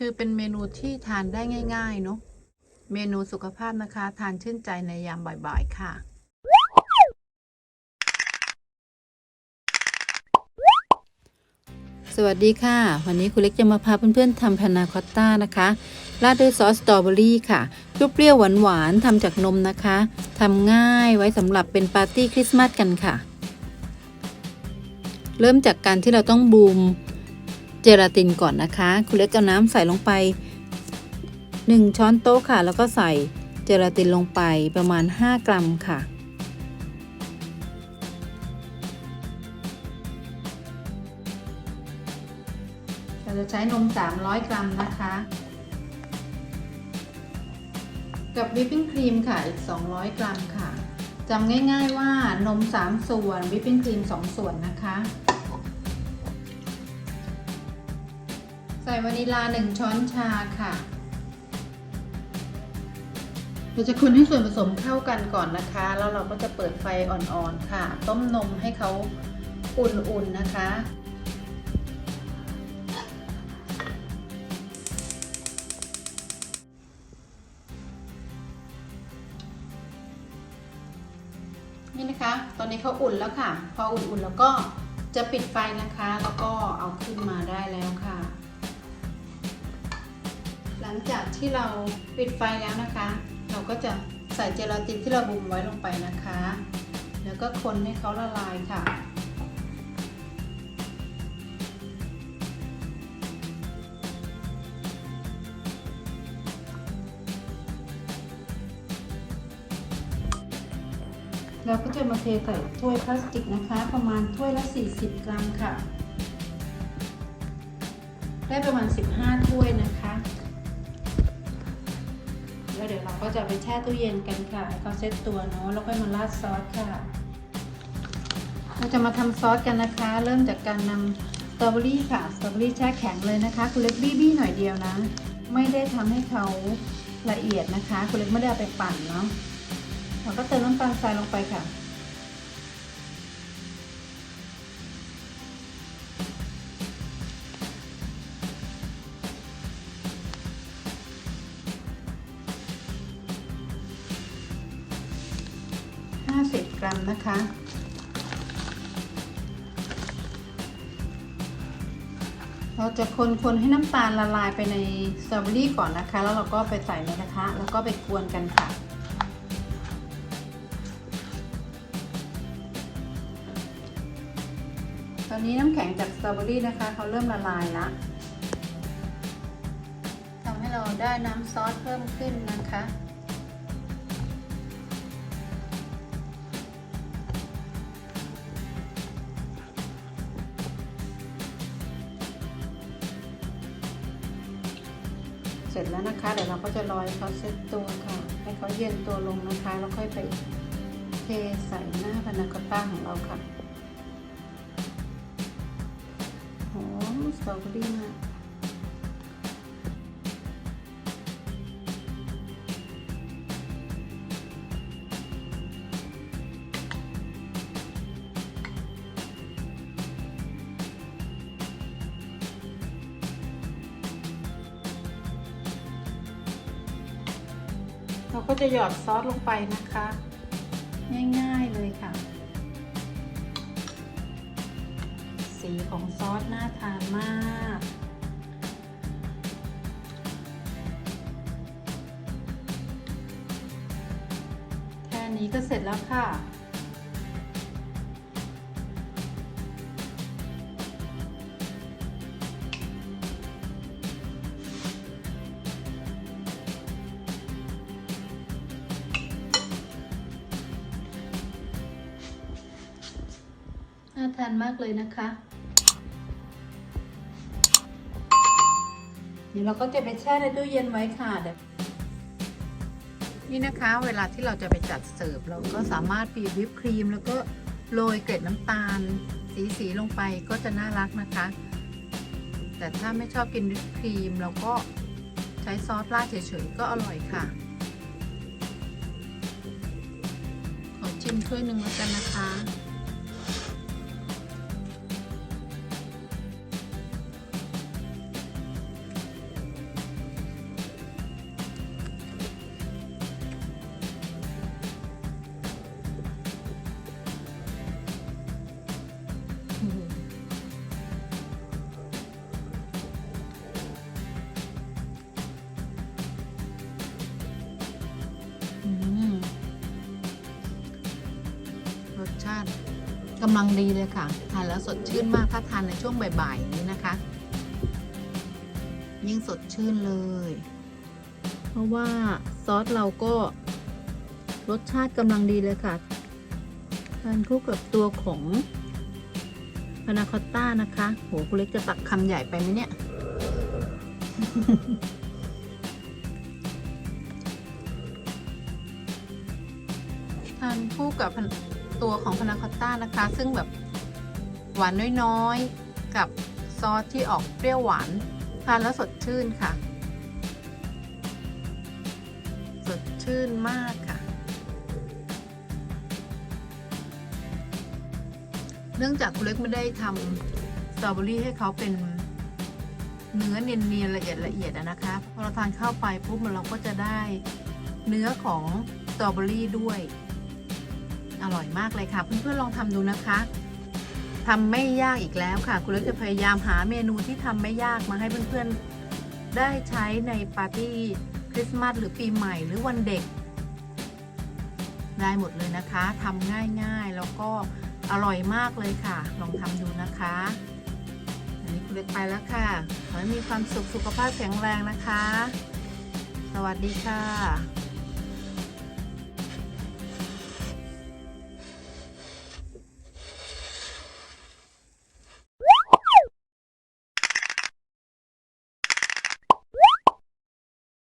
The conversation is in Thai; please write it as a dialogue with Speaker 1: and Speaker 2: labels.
Speaker 1: คือเป็นเมนูที่ทานได้ง่าย ๆ เนอะเมนูสุขภาพนะคะ ทานชื่นใจในยามบ่ายๆค่ะ สวัสดีค่ะ วันนี้คุณเล็กจะมาพาเพื่อนๆทำพานาคอตต้านะคะราดด้วยซอสสตรอเบอรี่ค่ะเปรี้ยวๆหวานๆทำจากนมนะคะทำง่ายไว้สำหรับเป็นปาร์ตี้คริสต์มาสกันค่ะ เริ่มจากการที่เราต้องบูม เจลาตินก่อนนะคะ คุณเล็กเอาน้ำใส่ลงไป 1 ช้อนโต๊ะค่ะ แล้วก็ใส่เจลาตินลงไปประมาณ 5 กรัมค่ะ เราจะใช้นม 300 กรัมนะคะ กับวิปปิ้งครีมค่ะอีก 200 กรัมค่ะจำง่ายๆว่านม 3 ส่วนวิปปิ้งครีม 2 ส่วนนะคะ ใส่วานิลา1ช้อนชาค่ะ เราจะคนให้ส่วนผสมเข้ากันก่อนนะคะ แล้วเราก็จะเปิดไฟอ่อนๆค่ะ ต้มนมให้เขาอุ่นๆนะคะนี่นะคะ ตอนนี้เขาอุ่นแล้วค่ะ พออุ่นๆแล้วก็จะปิดไฟนะคะ แล้วก็เอาขึ้นมาได้แล้วค่ะ หลังจากที่เราปิดไฟแล้วนะคะ เราก็จะใส่เจลาตินที่เราบุมไว้ลงไปนะคะ แล้วก็คนให้เขาละลายค่ะเราก็จะมาเทใส่ถ้วยพลาสติกนะคะ ประมาณถ้วยละ 40 กรัมค่ะ ได้ประมาณ 15 ถ้วยนะคะ แล้วเดี๋ยวเราก็จะไปแช่ตู้เย็นกันค่ะให้เขาเซ็ตตัวเนาะแล้วค่อยมาราดซอสค่ะ เราจะมาทำซอสกันนะคะ เริ่มจากการนำสตรอเบอรี่ค่ะสตรอเบอรี่แช่แข็งเลยนะคะ คุณเล็กบี้บี้หน่อยเดียวนะ ไม่ได้ทำให้เขาละเอียดนะคะ คุณเล็กไม่ได้เอาไปปั่นเนาะเราก็เติมน้ำตาลทรายลงไปค่ะ นะคะ เราจะคนๆให้น้ำตาลละลายไปในสตรอเบอรี่ก่อนนะคะ แล้วเราก็ไปใส่ในกระทะแล้วก็ไปกวนกันค่ะตอนนี้น้ำแข็งจากสตรอเบอรี่นะคะเขาเริ่มละลายละทำให้เราได้น้ำซอสเพิ่มขึ้นนะคะ ร็จแล้วนะคะ เดี๋ยวเราก็จะลอยเขาเซ็ตตัวค่ะ ให้เขาเย็นตัวลงนะคะ แล้วค่อยไปเทใส่หน้าพานาคอตต้าของเราค่ะหอมสตรอเบอรี่มาก เราก็จะหยอดซอสลงไปนะคะ ง่ายๆเลยค่ะ สีของซอสน่าทานมากแค่นี้ก็เสร็จแล้วค่ะ น่าทานมากเลยนะคะ เดี๋ยวเราก็จะไปแช่ในตู้เย็นไว้ค่ะเดี๋ยวนี่นะคะเวลาที่เราจะไปจัดเสิร์ฟเราก็สามารถปีบวิปครีม แล้วก็โรยเกล็ดน้ำตาล สีสีๆลงไปก็จะน่ารักนะคะ แต่ถ้าไม่ชอบกินวิปครีมเราก็ใช้ซอสราดเฉยๆก็อร่อยค่ะ ขอชิมถ้วยหนึ่งแล้วกันนะคะำลังดีเลยค่ะ ทานแล้วสดชื่นมากถ้าทานในช่วงบ่ายๆนี้นะคะ ยิ่งสดชื่นเลย เพราะว่าซอสเราก็รสชาติกำลังดีเลยค่ะ ทานคู่กับตัวของพานาคอตต้านะคะ โหคุณเล็กจะตักคำใหญ่ไปไหมเนี่ย ทานคู่กับ ตัวของพานาคอตต้านะคะ ซึ่งแบบหวานน้อยๆ กับซอสที่ออกเปรี้ยวหวานทานแล้วสดชื่นค่ะ สดชื่นมากค่ะ เนื่องจากคุณเล็กไม่ได้ทำสตรอเบอรี่ให้เขาเป็นเนื้อเนียนๆละเอียดละเอียดนะคะพอเราทานเข้าไปปุ๊บเราก็จะได้เนื้อของสตรอเบอรี่ด้วย อร่อยมากเลยค่ะ เพื่อนๆลองทำดูนะคะทำไม่ยากอีกแล้วค่ะ คุณเล็กจะพยายามหาเมนูที่ทำไม่ยากมาให้เพื่อนๆ ได้ใช้ในปาร์ตี้คริสต์มาสหรือปีใหม่หรือวันเด็ก ได้หมดเลยนะคะทำง่ายๆแล้วก็อร่อยมากเลยค่ะ ลองทำดูนะคะ อันนี้คุณเล็กไปแล้วค่ะ ขอให้มีความสุขสุขภาพแข็งแรงนะคะ สวัสดีค่ะ